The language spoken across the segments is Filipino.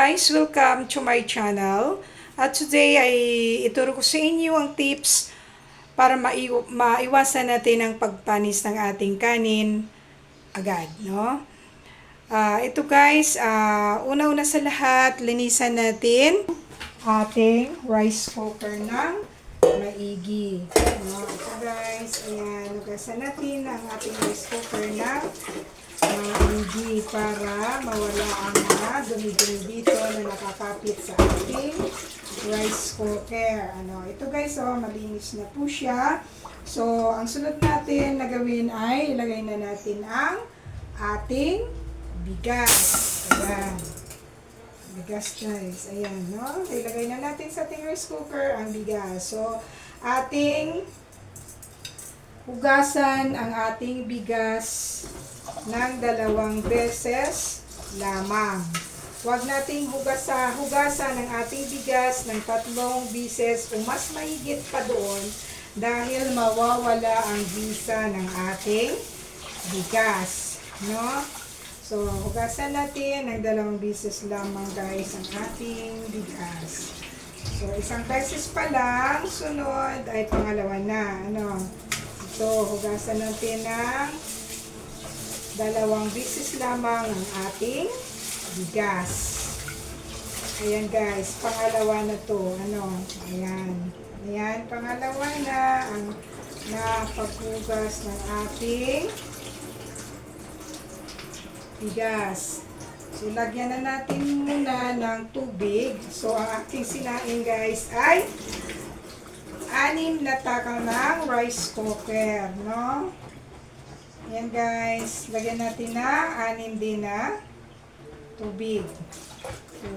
guys! Welcome to my channel. At today ay ituro ko sa inyo ang tips para maiw- maiwasan natin ang pagpanis ng ating kanin agad, no? Ah, ito guys, ah, una-una sa lahat, linisan natin ating rice cooker ng maigi. No? Ito guys, ayan, hugasan natin ang ating rice cooker ng maigi para mawala ang mga dumi-dumi dito na nakakapit sa ating rice cooker. Ano, ito guys, oh, malinis na po siya. So, ang sunod natin na gawin ay ilagay na natin ang ating bigas. Ayan. Bigas guys. Ayan, no? Ilagay na natin sa ating rice cooker ang bigas. So, ating hugasan ang ating bigas ng dalawang beses lamang. Huwag nating hugasa, hugasan ang ating bigas ng tatlong bises o mas mahigit pa doon dahil mawawala ang visa ng ating bigas. No? So, hugasan natin ng dalawang bises lamang guys ang ating bigas. So, isang beses pa lang, sunod ay pangalawa na. Ano? So, hugasan natin ng dalawang bisis lamang ang ating bigas. Ayan guys, pangalawa na to. Ano? Ayan. Ayan, pangalawa na ang napaghugas ng ating bigas. So, lagyan na natin muna ng tubig. So, ang aking sinain guys ay anim na takal ng rice cooker, no? Yan guys, lagyan natin na anim din na tubig. So.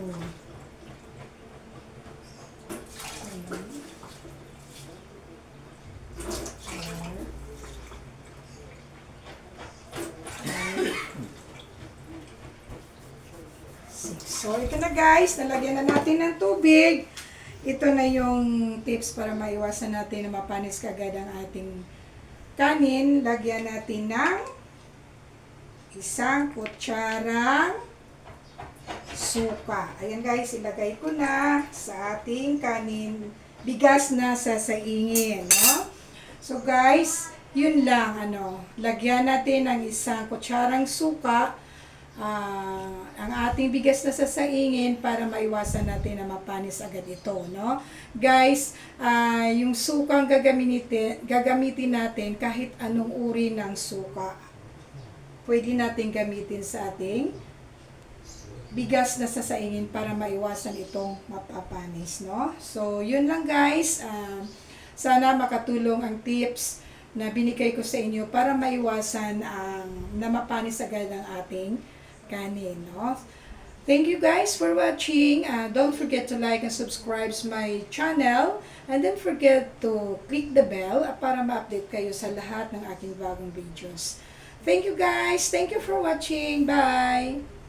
So, ito na guys, nalagyan na natin ng tubig. Ito na yung tips para maiwasan natin na mapanis kagad ang ating kanin. Lagyan natin ng isang kutsarang suka. Ayan guys, ilagay ko na sa ating kanin. Bigas na sasaingin. No? So guys, yun lang. ano Lagyan natin ng isang kutsarang suka ang ating bigas na sasaingin para maiwasan natin na mapanis agad ito, no? Guys, ah, yung sukang gagamitin, gagamitin natin kahit anong uri ng suka. Pwede natin gamitin sa ating bigas na sasaingin para maiwasan itong mapapanis, no? So, yun lang guys. Ah, sana makatulong ang tips na binigay ko sa inyo para maiwasan ang na mapanis agad ang ating kanin, no? Thank you guys for watching. Uh, don't forget to like and subscribe to my channel. And don't forget to click the bell uh, para ma-update kayo sa lahat ng aking bagong videos. Thank you guys. Thank you for watching. Bye!